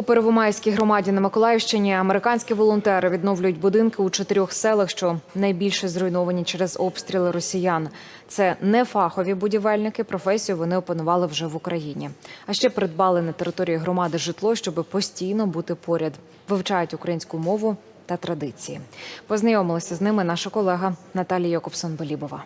У Первомайській громаді на Миколаївщині американські волонтери відновлюють будинки у чотирьох селах, що найбільше зруйновані через обстріли росіян. Це не фахові будівельники. Професію вони опанували вже в Україні. А ще придбали на території громади житло, щоб постійно бути поряд. Вивчають українську мову та традиції. Познайомилася з ними наша колега Наталія Якобсон-Белібова.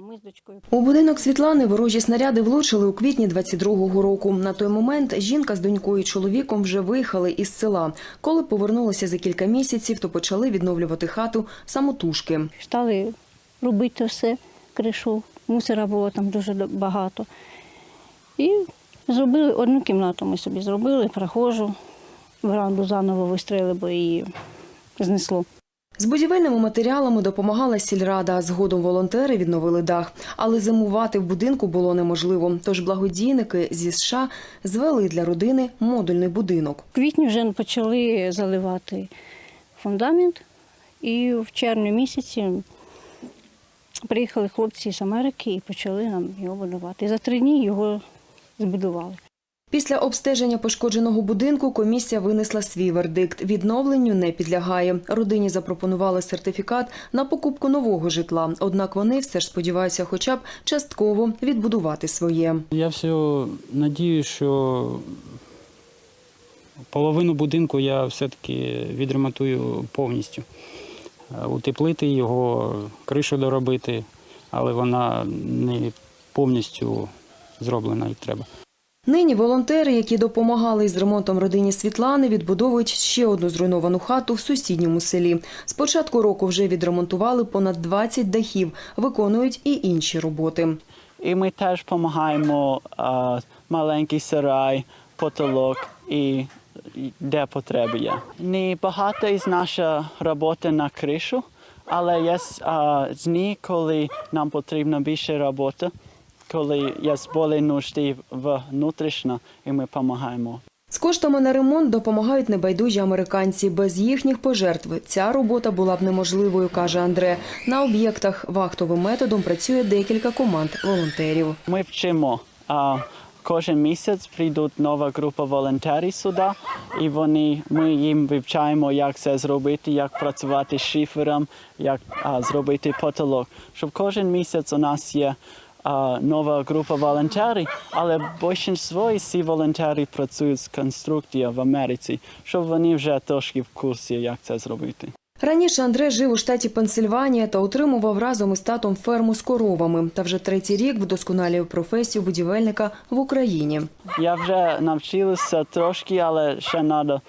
Ми з дочкою. У будинок Світлани ворожі снаряди влучили у квітні 22-го року. На той момент жінка з донькою і чоловіком вже виїхали із села. Коли повернулися за кілька місяців, то почали відновлювати хату самотужки. Стали робити все, кришу. Мусора було там дуже багато. І зробили одну кімнату ми собі зробили, прохожу. Веранду заново вистріли, бо її знесло. З будівельними матеріалами допомагала сільрада, згодом волонтери відновили дах. Але зимувати в будинку було неможливо. Тож благодійники зі США звели для родини модульний будинок. В квітні вже почали заливати фундамент, і в червні місяці приїхали хлопці з Америки і почали нам його будувати. І за три дні його збудували. Після обстеження пошкодженого будинку комісія винесла свій вердикт. Відновленню не підлягає. Родині запропонували сертифікат на покупку нового житла. Однак вони все ж сподіваються, хоча б частково відбудувати своє. Я все надію, що половину будинку я все-таки відремонтую повністю. Е, Утеплити його, кришу доробити, але вона не повністю зроблена як треба. Нині волонтери, які допомагали із ремонтом родині Світлани, відбудовують ще одну зруйновану хату в сусідньому селі. З початку року вже відремонтували понад 20 дахів, виконують і інші роботи. І ми теж допомагаємо маленький сарай, потолок і де потреби є. Не багато із наша робота на кришу, але є дні, коли нам потрібна більше роботи, коли є нужди внутрішньо, і ми допомагаємо. З коштами на ремонт допомагають небайдужі американці. Без їхніх пожертв ця робота була б неможливою, каже Андре. На об'єктах вахтовим методом працює декілька команд волонтерів. Ми вчимо. А, кожен місяць прийдуть нова група волонтерів сюди, і вони, ми їм вивчаємо, як це зробити, як працювати з шифером, як а, зробити потолок. Щоб кожен місяць у нас є а, нова група волонтерів, але більшість ці волонтери працюють з конструкцією в Америці, щоб вони вже трошки в курсі, як це зробити. Раніше Андре жив у штаті Пенсильванія та утримував разом із татом ферму з коровами. Та вже третій рік вдосконалює професію будівельника в Україні. Я вже навчилася трошки, але ще треба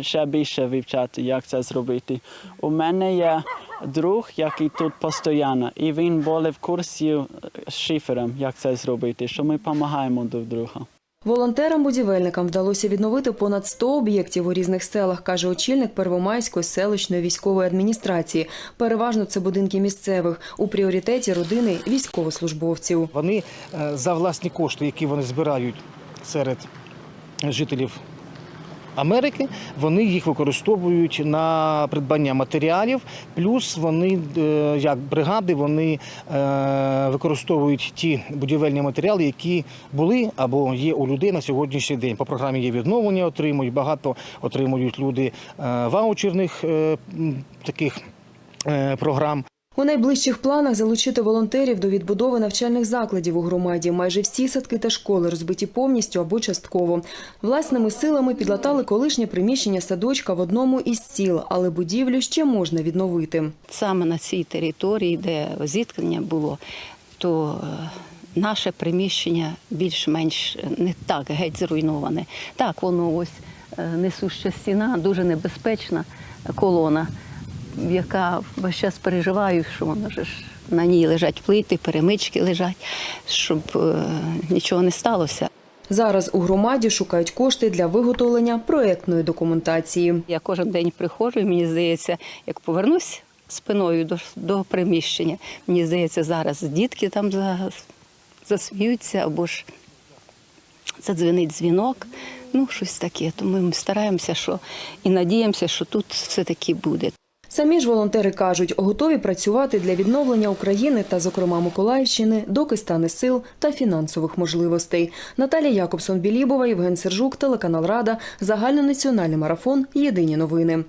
ще більше вивчати, як це зробити. У мене є друг, який тут постійно, і він був в курсі е, з шифером, як це зробити, що ми допомагаємо друг другу. Волонтерам-будівельникам вдалося відновити понад 100 об'єктів у різних селах, каже очільник Первомайської селищної військової адміністрації. Переважно це будинки місцевих у пріоритеті родини військовослужбовців. Вони е, за власні кошти, які вони збирають серед жителів Америки, вони їх використовують на придбання матеріалів. Плюс вони, е, як бригади, вони е, використовують ті будівельні матеріали, які були або є у людей на сьогоднішній день. По програмі є відновлення, отримують багато отримують люди е, ваучерних таких програм. Найближчих планах залучити волонтерів до відбудови навчальних закладів у громаді. Майже всі садки та школи розбиті повністю або частково. Власними силами підлатали колишнє приміщення садочка в одному із сіл, але будівлю ще можна відновити. саме на цій території, де зіткнення було, то е, наше приміщення більш-менш не так геть зруйноване. Так, воно ось е, несуща стіна, дуже небезпечна колона, яка весь час переживаю, що воно ж на ній лежать плити, перемички лежать, щоб е, нічого не сталося. Зараз у громаді шукають кошти для виготовлення проектної документації. Я кожен день приходжу, і мені здається, як повернусь спиною до, до приміщення, мені здається, зараз дітки там за, засміються або ж задзвенить дзвінок. Ну, щось таке. Тому ми стараємося, що і надіємося, що тут все-таки буде. Самі ж волонтери кажуть, готові працювати для відновлення України та, зокрема, Миколаївщини, доки стане сил та фінансових можливостей. Наталія Якобсон Білібова, Євген Сержук, телеканал Рада, загальнонаціональний марафон. Єдині новини.